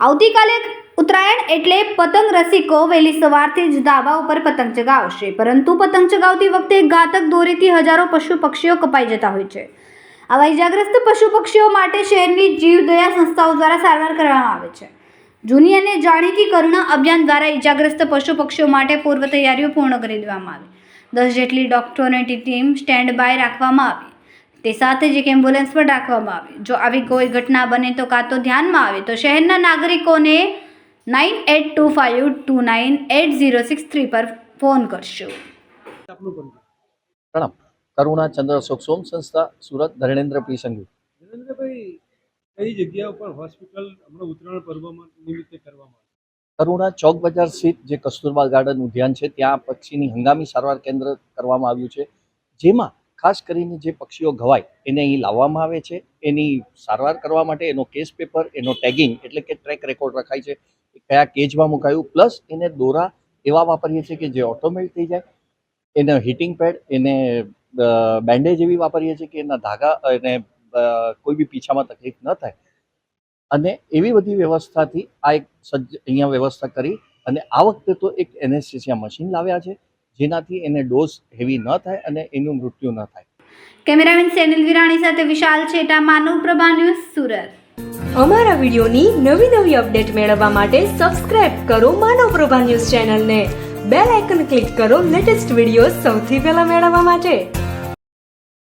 આવતીકાલે ઉત્તરાયણ એટલે પતંગ રસિકો વહેલી સવારથી જ ધાબા ઉપર પતંગ ચગાવશે. પરંતુ પતંગ ચગાવતી વખતે ઘાતક દોરીથી હજારો પશુ પક્ષીઓ કપાઈ જતા હોય છે. આવા ઇજાગ્રસ્ત પશુ પક્ષીઓ માટે શહેરની જીવદયા સંસ્થાઓ દ્વારા સારવાર કરવામાં આવે છે. જૂની અને જાણીતી કરુણા અભિયાન દ્વારા ઇજાગ્રસ્ત પશુ પક્ષીઓ માટે પૂર્વ તૈયારીઓ પૂર્ણ કરી દેવામાં આવી દસ જેટલી ડોક્ટરોની ટીમ સ્ટેન્ડ બાય રાખવામાં આવી. તે સાથે જ એક એમ્બ્યુલન્સ પણ રાખવામાં આવી. જો આવી કોઈ ઘટના બને તો કાં તો ધ્યાનમાં આવે. તો શહેરના નાગરિકોને nine eight two five two nine eight zero six three પર ફોન કરશો. પ્રણામ. કરુણા ચંદ્ર અશોક સોમ સંસ્થા સુરત ધર્ણેન્દ્ર પી સંઘવી નરેન્દ્રભાઈ કઈ જગ્યા ઉપર હોસ્પિટલ હમણાં ઉત્તરાયણ પર્વમાં નિમિત્તે કરવામાં આવી? કરુણા ચોક બજાર સ્થિત જે કસ્તુરબા ગાર્ડન ઉદ્યાન છે, ત્યાં પક્ષીની હંગામી સારવાર કેન્દ્ર કરવામાં આવ્યું છે. જેમાં ખાસ કરીને જે પક્ષીઓ ઘવાય, એને અહીં લાવવામાં આવે છે. એની સારવાર કરવા માટે એનો કેસ પેપર, એનો ટેગિંગ એટલે કે ટ્રેક રેકોર્ડ રખાય છે. કયા કેજમાં મુકાયું, પ્લસ એને દોરા એવા વાપરીએ છીએ કે જે ઓટોમેટ થઈ જાય. એને હીટિંગ પેડ, એને બેન્ડેજ એવી વાપરીએ છીએ કે એના ધાગા, એને કોઈ બી પીછામાં તકલીફ ન થાય. અને એવી બધી વ્યવસ્થાથી આ એક સજ્જ અહીંયા વ્યવસ્થા કરી અને આ વખતે તો એક એનેસ્થેસિયા મશીન લાવ્યા છે જેનાથી એને ડોઝ હેવી ન થાય અને એનું મૃત્યુ ન થાય. કેમેરામેન સેનિલ વિરાણી સાથે વિશાલ છેટા માનવ પ્રભા ન્યૂઝ સુરત. અમારા વિડીયોની નવી નવી અપડેટ મેળવવા માટે સબસ્ક્રાઇબ કરો માનવ પ્રભા ન્યૂઝ ચેનલને. બેલ આઇકન ક્લિક કરો લેટેસ્ટ વીડિયો સૌથી પહેલા મેળવવા માટે.